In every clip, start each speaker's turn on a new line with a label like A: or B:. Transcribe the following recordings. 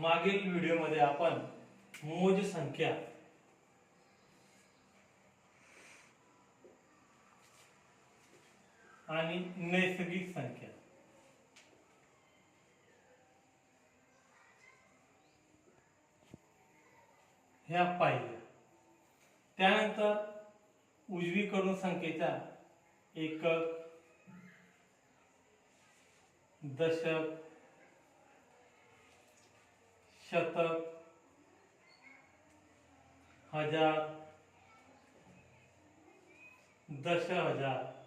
A: मागील व्हिडिओमध्ये आपण मोज संख्या आणि नैसर्गिक संख्या. ह्या पाहिल्या. त्यानंतर उजवीकडून संख्येच्या एकक दशक शतक हजार दश हजार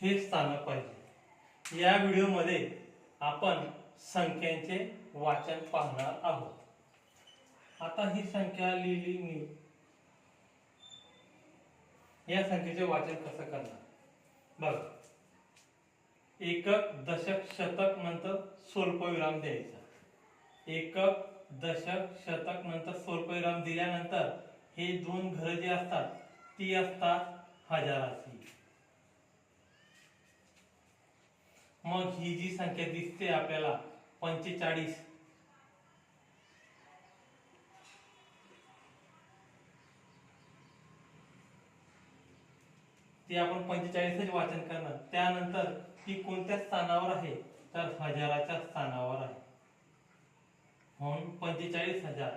A: हे स्थानक पाहिजे. या व्हिडिओमध्ये आपण संख्यांचे वाचन पाहणार आहोत. आता ही संख्या लिहिली मी. या संख्येचे वाचन कसं करणार? बघा. एकक दशक शतक नंतर स्वल्पविराम द्यायचा. एकक दशक शतक नंतर स्वल्पविराम दिल्यानंतर हे दोन घर जे असतात ती असतात हजाराची. मग ही जी संख्या दिसते आपल्याला पंचेचाळीस ती आपण पंचेचाळीसच वाचन करणार. त्यानंतर ती कोणत्या स्थानावर आहे? तर हजाराच्या स्थानावर आहे. म्हणून पंचेचाळीस हजार.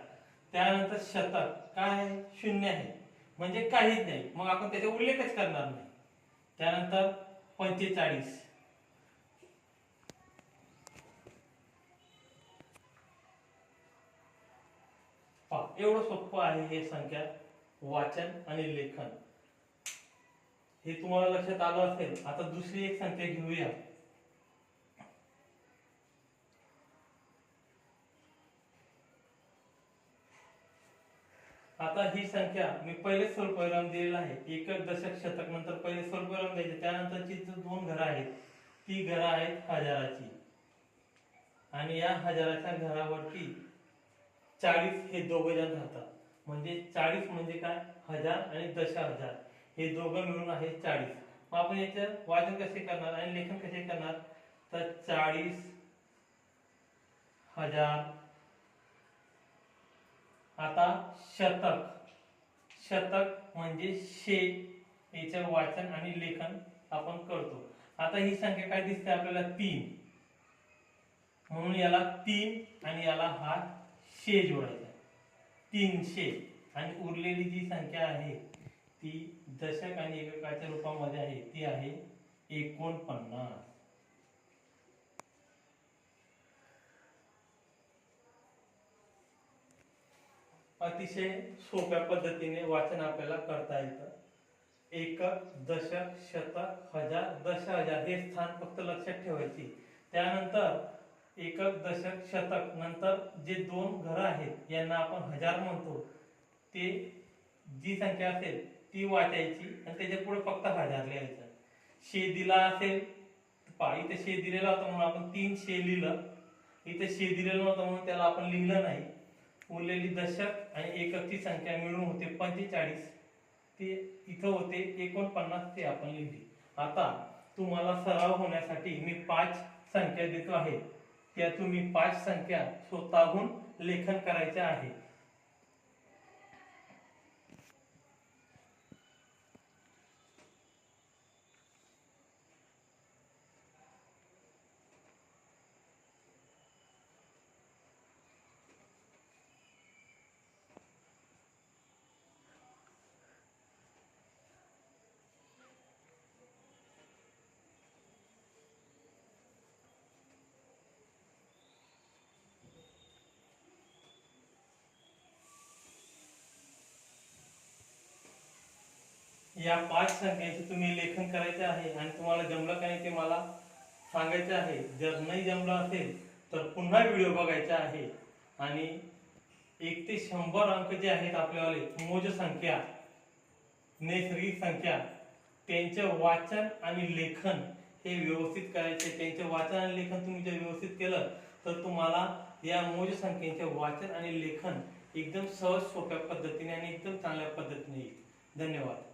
A: त्यानंतर शतक. काय आहे? शून्य आहे. म्हणजे काहीच नाही. मग आपण त्याचा उल्लेखच करणार नाही. त्यानंतर पंचेचाळीस. पहा एवढं सोपं आहे हे संख्या वाचन आणि लेखन. हे तुम्हाला लक्षात आलं असेल आता दुसरी एक संख्या घेऊया. आता ही संख्या मी पहिले स्वल्पविराम दिलेला आहे. एकक दशक शतक नंतर पहिले स्वल्पविराम द्यायचे. त्यानंतरची जी दोन घरं आहेत ती घरं आहेत हजाराची. आणि या हजाराच्या घरावरती चाळीस हे दोघ जण राहतात. म्हणजे चाळीस म्हणजे काय? हजार आणि दश हजार हे दोघं मिळून आहे चाळीस. मग आपण याचं वाचन कसे करणार आणि लेखन कसे करणार? तर चाळीस हजार आता शतक. शतक म्हणजे शे. याचं वाचन आणि लेखन आपण करतो. आता ही संख्या काय दिसते आपल्याला? तीन. म्हणून याला तीन आणि याला हा शे जोडायचा. तीनशे आणि उरलेली जी संख्या आहे ती दशक आणि एककाच्या रूपामध्ये आहे ती आहे एकोणपन्नास. अतिशय सोप्या पद्धतीने वाचन आपल्याला करता येतं. एकक दशक शतक हजार दश हजार हे स्थान फक्त लक्षात ठेवायची. त्यानंतर एकक दशक शतक नंतर जे दोन घरं आहेत यांना आपण हजार म्हणतो. ते जी संख्या असेल ती वाचायची आणि त्याच्या पुढे फक्त हजार लिहायचा. शे दिला असेल पा इथे शे दिलेला होता म्हणून आपण तीन शे लिहिलं. इथे शे दिलेलं नव्हतं म्हणून त्याला आपण लिहिलं नाही. उरलेली दशक आणि एककची संख्या मिळून होते पंचेचाळीस. ते इथं होते एकोणपन्नास ते आपण लिहिली. आता तुम्हाला सराव होण्यासाठी मी पाच संख्या देतो आहे. त्या तुम्ही पाच संख्या स्वतःहून लेखन करायचे आहे. या पाच संख्यांचे तुम्ही लेखन करायचे आहे आणि तुम्हाला जमलं का नाही ते मला सांगायचे आहे. जर नाही जमलं असेल तर पुन्हा व्हिडिओ बघायचा आहे. आणि एक ते शंभर अंक जे आहेत आपल्यावाले मोज संख्या नैसर्गिक संख्या त्यांचे वाचन आणि लेखन हे व्यवस्थित करायचे. त्यांचे वाचन आणि लेखन तुम्ही जर व्यवस्थित केलं तर तुम्हाला या मोज संख्येचे वाचन आणि लेखन एकदम सहज सोप्या पद्धतीने आणि एकदम चांगल्या पद्धतीने येईल. धन्यवाद.